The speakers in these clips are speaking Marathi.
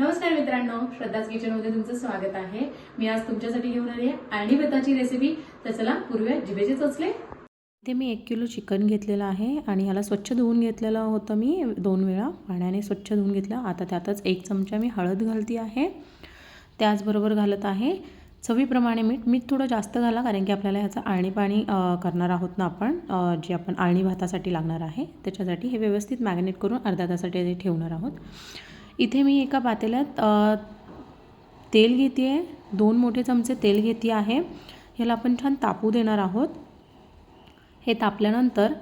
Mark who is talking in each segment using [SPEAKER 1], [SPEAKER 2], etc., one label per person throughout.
[SPEAKER 1] नमस्कार मित्रांनो श्रद्धाच किचनमध्ये तुमचं स्वागत आहे. मी आज तुमच्यासाठी घेऊन आली आहे आणि बेताची रेसिपी तर चला पूर्वी जिभेचे चोचले.
[SPEAKER 2] इथे मी एक किलो चिकन घेतलेलं आहे आणि ह्याला स्वच्छ धुवून घेतलेलं होतं मी दोन वेळा. पाण्याने स्वच्छ धुवून घेतलं. आता त्यातच एक चमचा मी हळद घालती आहे. त्याचबरोबर घालत आहे चवीप्रमाणे मीठ. मीठ थोडं जास्त घाला कारण की आपल्याला ह्याचं आळणी पाणी करणार आहोत ना आपण. जे आपण आळणी भातासाठी लागणार आहे. त्याच्यासाठी हे व्यवस्थित मॅग्नेट करून अर्धा तासाठी ठेवणार आहोत. इथे मी एका पातेल्यात तेल घेते आहे दोन मोठे चमचे तेल घेते आहे. ह्याला आपण छान तापू देणार आहोत. हे तापल्यानंतर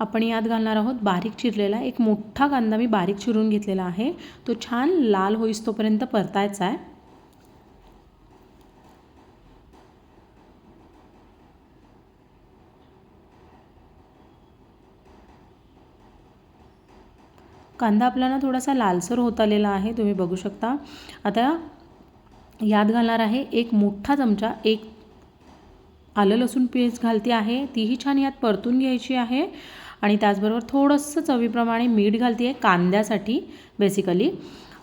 [SPEAKER 2] आपण यात घालणार आहोत बारीक चिरलेला एक मोठा कांदा मी बारीक चिरून घेतलेला आहे. तो छान लाल होईस तोपर्यंत परतायचा आहे. कांदा आपल्याला थोडासा लालसर होत आलेला आहे तुम्ही बघू शकता. आता यात घालणार आहे एक मोठा चमचा एक आलं लसूण पेस्ट घालते आहे. तीही छान यात परतून घ्यायची आहे. आणि त्याचबरोबर थोडंसं चवीप्रमाणे मीठ घालते आहे कांद्यासाठी बेसिकली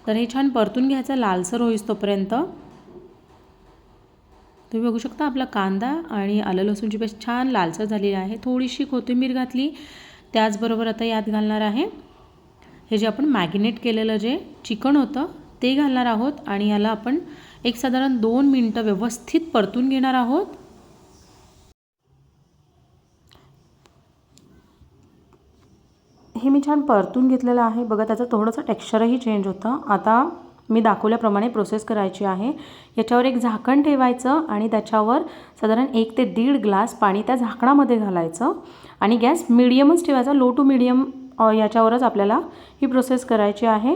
[SPEAKER 2] तर हे छान परतून घ्यायचं लालसर होईस तोपर्यंत. तुम्ही बघू शकता आपला कांदा आणि आलं लसूणची पेस्ट छान लालसर झालेली आहे. थोडीशी कोथिंबीर घातली. त्याचबरोबर आता यात घालणार आहे हे जे आपण मॅगिनेट केलेलं जे चिकन होतं ते घालणार आहोत आणि ह्याला आपण एक साधारण दोन मिनटं व्यवस्थित परतून घेणार आहोत. हे मी छान परतून घेतलेलं आहे. बघा त्याचं थोडंसं टेक्स्चरही चेंज होतं. आता मी दाखवल्याप्रमाणे प्रोसेस करायची आहे. याच्यावर एक झाकण ठेवायचं आणि त्याच्यावर साधारण एक ते दीड ग्लास पाणी त्या झाकणामध्ये घालायचं. आणि गॅस मिडियमच ठेवायचा लो टू मिडियम याच्यावरच आपल्याला ही प्रोसेस करायची आहे.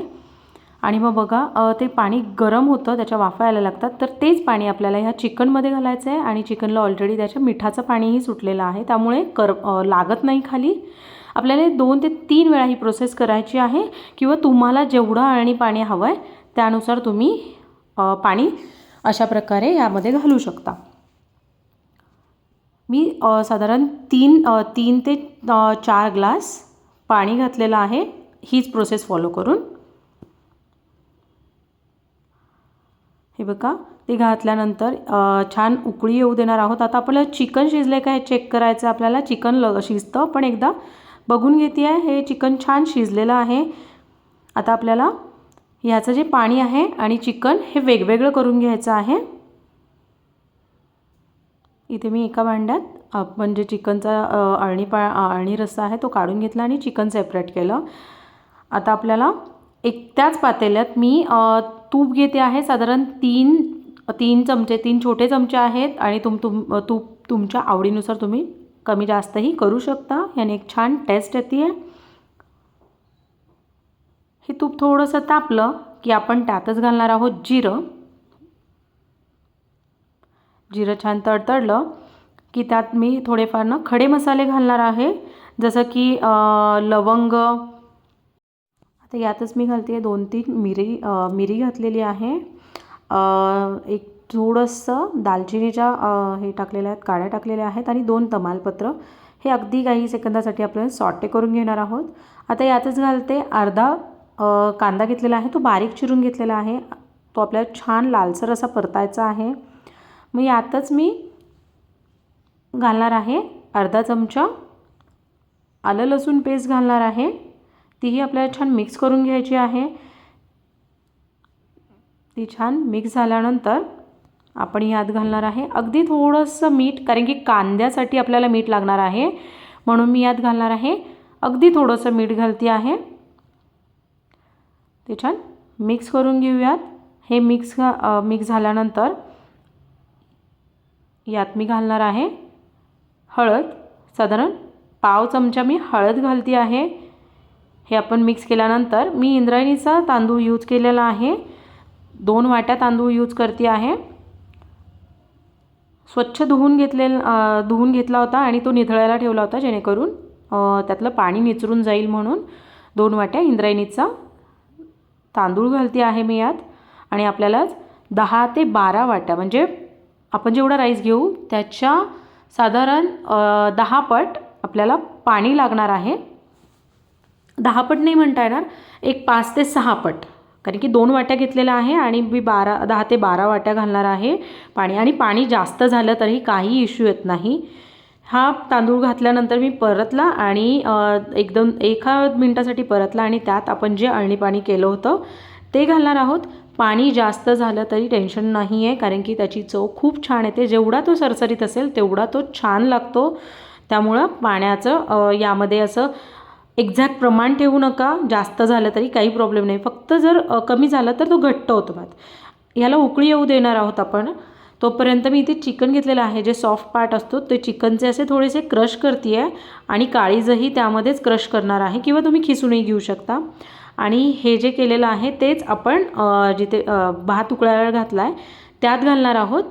[SPEAKER 2] आणि मग बघा ते पाणी गरम होतं त्याच्या वाफा यायला लागतात. तर तेच पाणी आपल्याला ह्या चिकनमध्ये घालायचं आहे आणि चिकनला ऑलरेडी त्याच्या मिठाचं पाणीही सुटलेलं आहे. त्यामुळे कर लागत नाही खाली. आपल्याला दोन ते तीन वेळा ही प्रोसेस करायची आहे किंवा तुम्हाला जेवढं आणि पाणी हवं आहे त्यानुसार तुम्ही पाणी अशा प्रकारे यामध्ये घालू शकता. मी साधारण तीन तीन ते चार ग्लास पाणी घातलेलं आहे हीच प्रोसेस फॉलो करून. हे बघा ते घातल्यानंतर छान उकळी येऊ देणार आहोत. आता आपल्याला चिकन शिजले का हे चेक करायचं आपल्याला. चिकन ल शिजतं पण एकदा बघून घेते आहे हे चिकन छान शिजलेलं आहे. आता आपल्याला ह्याचं जे पाणी आहे आणि चिकन हे वेगवेगळं करून घ्यायचं आहे. इथे मी एका भांड्यात आपण जे म्हणजे चिकनचा अळणी पा अळणी रस्सा आहे तो काढून घेतला आणि चिकन सेपरेट केलं. आता आपल्याला एक त्याच पातेल्यात मी तूप घेते आहे. साधारण तीन तीन चमचे तीन छोटे चमचे आहेत आणि तुम तुम तूप तुमच्या आवडीनुसार तुम्ही कमी जास्तही करू शकता. याने एक छान टेस्ट येते आहे हे तूप थोडंसं तापलं की आपण त्यातच घालणार आहोत जिरं. जिरं छान तडतडलं. की त्यात मी थोडेफार ना खडे मसाले घालणार आहे. जसं की लवंग. आता यातच मी घालते आहे दोन तीन मिरी मिरी घातलेली आहे. एक थोडंसं दालचिनीच्या हे टाकलेल्या आहेत काड्या टाकलेल्या आहेत आणि दोन तमालपत्र. हे अगदी काही सेकंदासाठी आपल्याला सॉटे करून घेणार आहोत. आता यातच घालते अर्धा कांदा घेतलेला आहे. तो बारीक चिरून घेतलेला आहे. तो आपल्याला छान लालसर असा परतायचा आहे. मग यातच मी घालणार आहे. अर्धा चमचा आलं लसूण पेस्ट घालणार आहे. तीही आपल्याला छान मिक्स करून घ्यायची आहे. ती छान मिक्स झाल्यानंतर आपण यात घालणार आहे. अगदी थोडंसं मीठ कारण की कांद्यासाठी आपल्याला मीठ लागणार आहे. म्हणून मी यात घालणार आहे. अगदी थोडंसं मीठ घालते आहे. ते छान मिक्स करून घेऊयात. हे मिक्स घा मिक्स झाल्यानंतर यात मी घालणार आहे. हळद साधारण पाव चमचा मी हळद घालते आहे. हे आपण मिक्स केल्यानंतर मी इंद्रायणीचा तांदूळ यूज केलेला आहे. दोन वाट्या तांदूळ यूज करते आहे. स्वच्छ धुवून घेतले धुवून घेतला होता आणि तो निथळायला ठेवला होता जेणेकरून त्यातलं पाणी निचरून जाईल म्हणून दोन वाट्या इंद्रायणीचा तांदूळ घालते आहे मी यात. आणि आपल्यालाच दहा ते बारा वाट्या म्हणजे आपण जेवढा राईस घेऊ त्याच्या साधारण दहा पट आपल्याला पाणी लागणार आहे. दहा पट नाही म्हणता येणार एक पाच ते सहा पट. कारण की दोन वाट्या घेतलेल्या आहे आणि मी बारा दहा ते बारा वाट्या घालणार आहे पाणी. आणि पाणी जास्त झालं तरी काही इश्यू येत नाही. हा तांदूळ घातल्यानंतर मी परतला आणि एकदम एका मिनटासाठी परतला आणि त्यात आपण जे अळणी पाणी केलं होतं ते घालणार आहोत. पाणी जास्त झालं तरी टेन्शन नाही आहे कारण की त्याची चव खूप छान येते. जेवढा तो सरसरीत असेल तेवढा तो छान लागतो. त्यामुळं पाण्याचं यामध्ये असं एक्झॅक्ट प्रमाण ठेवू नका. जास्त झालं तरी काही प्रॉब्लेम नाही. फक्त जर कमी झालं तर तो घट्ट होतो भात याला उकळी येऊ देणार आहोत आपण. तोपर्यंत मी इथे चिकन घेतलेलं आहे. जे सॉफ्ट पार्ट असतो ते चिकनचे असे थोडेसे क्रश करते आहे आणि काळीजही त्यामध्येच क्रश करणार आहे. किंवा तुम्ही खिसूनही घेऊ शकता. आणि हे जे केलेलं आहे तेच आपण जिथे भात उकळायला घातला आहे त्यात घालणार आहोत.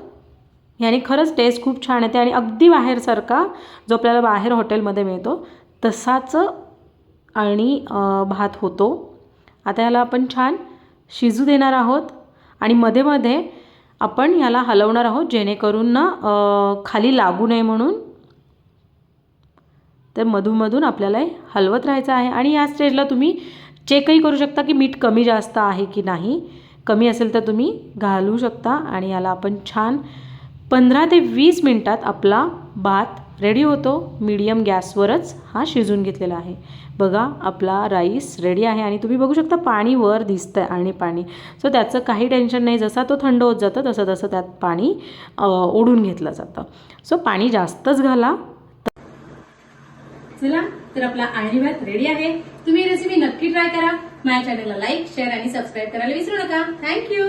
[SPEAKER 2] याने खरंच टेस्ट खूप छान येते आणि अगदी बाहेरसारखा जो आपल्याला बाहेर हॉटेलमध्ये मिळतो तसाच आणि भात होतो. आता याला आपण छान शिजू देणार आहोत आणि मध्ये मध्ये आपण याला हलवणार आहोत जेणेकरून ना खाली लागू नये म्हणून. तर मधूनमधून आपल्याला हे हलवत राहायचं आहे आणि या स्टेजला तुम्ही चेकही करू शकता की मीठ कमी जास्त आहे की नाही कमी असेल तर तुम्ही घालू शकता आणि याला आपण छान पंधरा ते वीस मिनटात आपला भात रेडी होतो. मीडियम गॅसवरच हा शिजून घेतलेला आहे. बघा आपला राईस रेडी आहे आणि तुम्ही बघू शकता पाणी वर दिसतं आहे आणि पाणी. सो त्याचं काही टेन्शन नाही. जसा तो थंड होत जातं तसं तसं त्यात पाणी ओढून घेतलं जातं. सो पाणी जास्तच घाला.
[SPEAKER 1] चला तर आपला आळणी भात रेडी आहे. तुम्ही रेसिपी नक्की ट्राय करा. माझ्या चॅनलला लाईक शेअर आणि सबस्क्राईब करायला विसरू नका. थँक्यू